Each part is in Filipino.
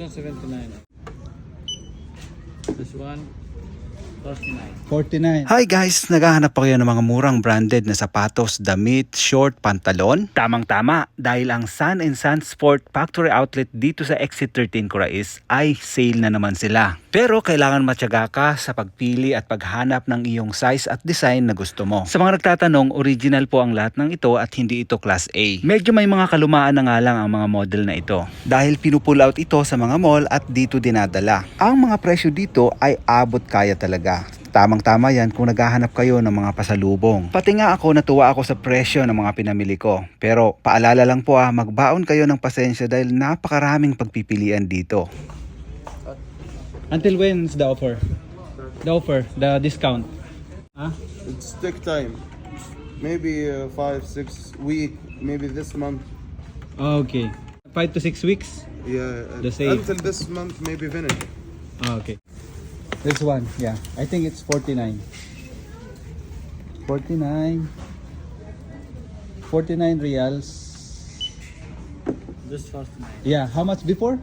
This one 79. This one 49. 49. Hi guys! Naghahanap pa kayo ng mga murang branded na sapatos, damit, short, pantalon? Tamang-tama dahil ang Sun and Sun Sport Factory Outlet dito sa Exit 13 Corais ay sale na naman sila. Pero kailangan matyaga ka sa pagpili at paghanap ng iyong size at design na gusto mo. Sa mga nagtatanong, original po ang lahat ng ito at hindi ito Class A. Medyo may mga kalumaan na nga lang ang mga model na ito. Dahil pinupull out ito sa mga mall at dito dinadala. Ang mga presyo dito ay abot kaya talaga. Tamang-tama yan kung naghahanap kayo ng mga pasalubong. Pati nga ako natuwa ako sa presyo ng mga pinamili ko. Pero paalala lang po ah, magbaon kayo ng pasensya dahil napakaraming pagpipilian dito. Until when's the offer? The offer, the discount. Huh? It's stick time. Maybe uh, five, six week. Maybe this month. Okay. 5 to 6 weeks? Yeah. The same. Until this month, maybe finish. Okay. This one, yeah. I think it's 49. 49. 49 reals. This 49. Yeah, how much before?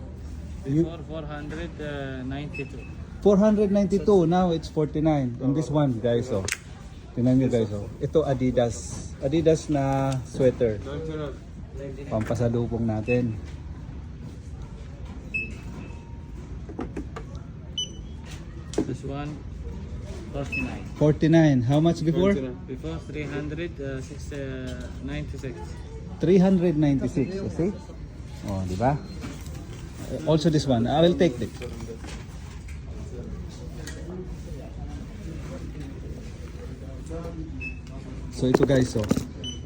Before 492. 492. Now it's 49. And this one, guys, oh. Tingnan nyo, guys, oh. Ito Adidas. Adidas na sweater. Pampasalubong natin. This one 49. 49. How much before? Before 300, uh, six, uh, 96. 396. You see? Oh, di ba? Uh, Also this one. I will take it. So ito guys, so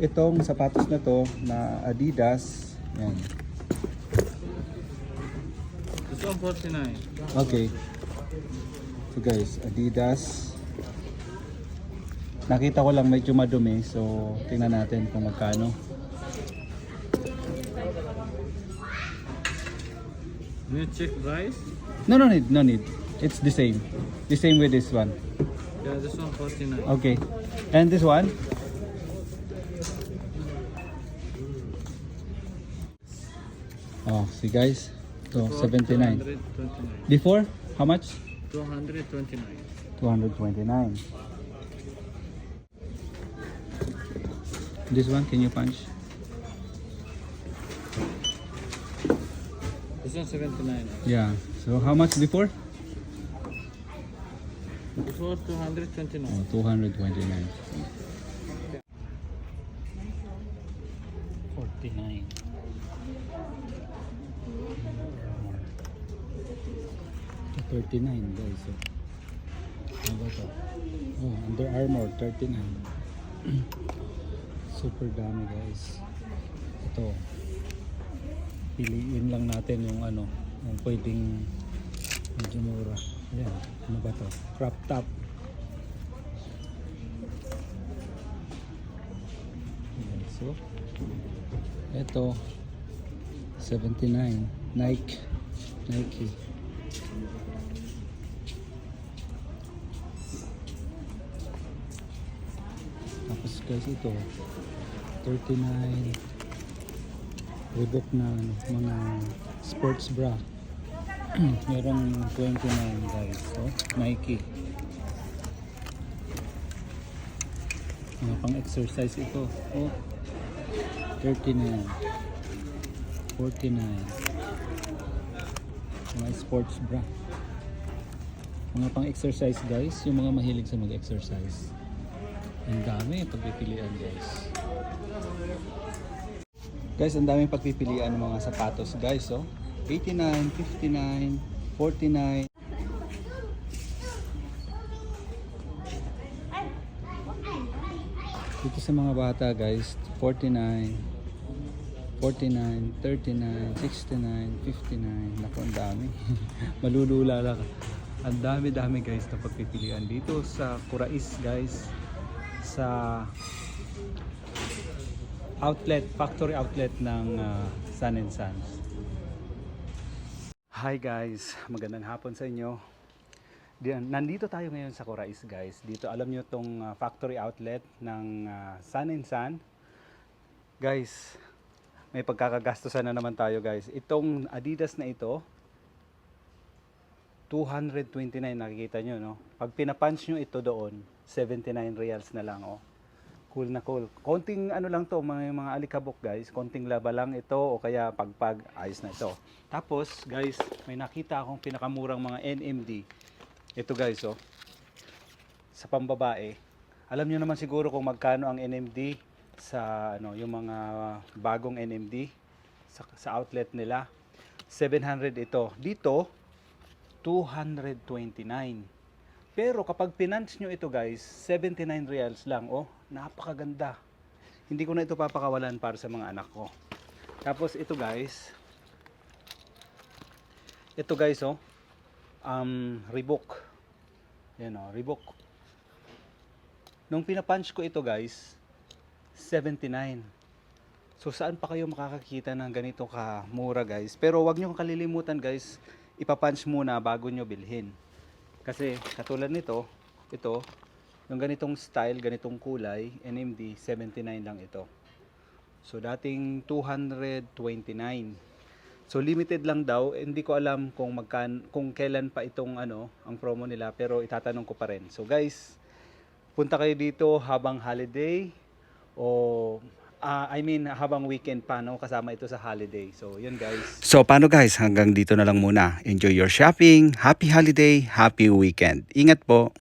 itong sapatos na to na Adidas, yan. This one 49. Okay. So guys, Adidas. Nakita ko lang medyo madumi, so tingnan natin kung magkano. New check price. No, no need, no need. It's the same. The same with this one. Yeah, this one 49. Okay. And this one? Oh, see guys. So, Before 79. 229. Before, how much? 229. 229. This one, can you punch? This one 79. Yeah. So, how much before? Before 229. Oh, 229. 49. 39 guys. So, ano ba ito? Oh, Under Armour, 39. Super dami guys. Ito. Piliin lang natin yung ano, yung pwedeng medyo mura. Ayan, ano ba to? Crop top. Ayan, so, ito, 79. Nike. Nike. Tapos guys ito. 39 Reebok na ano, mga sports bra. Merong 29 guys. So Nike. Mga pang exercise ito. Oh 39 49 mga sports bra. Mga pang exercise guys. Yung mga mahilig sa mag exercise ang dami pagpipilian guys. Guys, ang daming pagpipilian ng mga sapatos guys. Oh. 89, 59, 49. Dito sa mga bata guys, 49, 49, 39, 69, 59. Naku, ang dami. Malulula lang. Ang dami-dami guys na pagpipilian dito sa Kurais guys sa outlet, factory outlet ng uh, Sun and Sons. Hi guys, magandang hapon sa inyo. Nandito tayo ngayon sa Corais guys. Dito alam nyo tong uh, factory outlet ng uh, Sun and Sun. Guys, may pagkakagastusan na naman tayo guys. Itong Adidas na ito, 229 nakikita nyo no pag pinapunch nyo ito doon 79 reals na lang oh. Cool na cool. Konting ano lang to mga, mga alikabok guys. Konting laba lang ito o kaya pagpag ayos na ito. Tapos guys may nakita akong pinakamurang mga NMD ito guys oh. Sa pambabae. Alam nyo naman siguro kung magkano ang NMD sa ano yung mga bagong NMD sa, sa outlet nila. 700 ito. Dito 229 pero kapag pinance nyo ito guys 79 reals lang. Oh napakaganda. Hindi ko na ito papakawalan para sa mga anak ko. Tapos ito guys. Ito guys oh. Um, Reebok. Yan oh Reebok. Nung pinapunch ko ito guys 79 So saan pa kayo makakakita ng ganito ka mura guys? Pero wag niyo kalilimutan guys, ipapunch muna bago nyo bilhin. Kasi katulad nito, ito, yung ganitong style, ganitong kulay, NMD 79 lang ito. So dating 229. So limited lang daw, hindi ko alam kung magkan kung kailan pa itong ano, ang promo nila pero itatanong ko pa rin. So guys, punta kayo dito habang holiday o ah, I mean habang weekend pa no kasama ito sa holiday. So yun guys. So paano guys, hanggang dito na lang muna. Enjoy your shopping, happy holiday, happy weekend. Ingat po!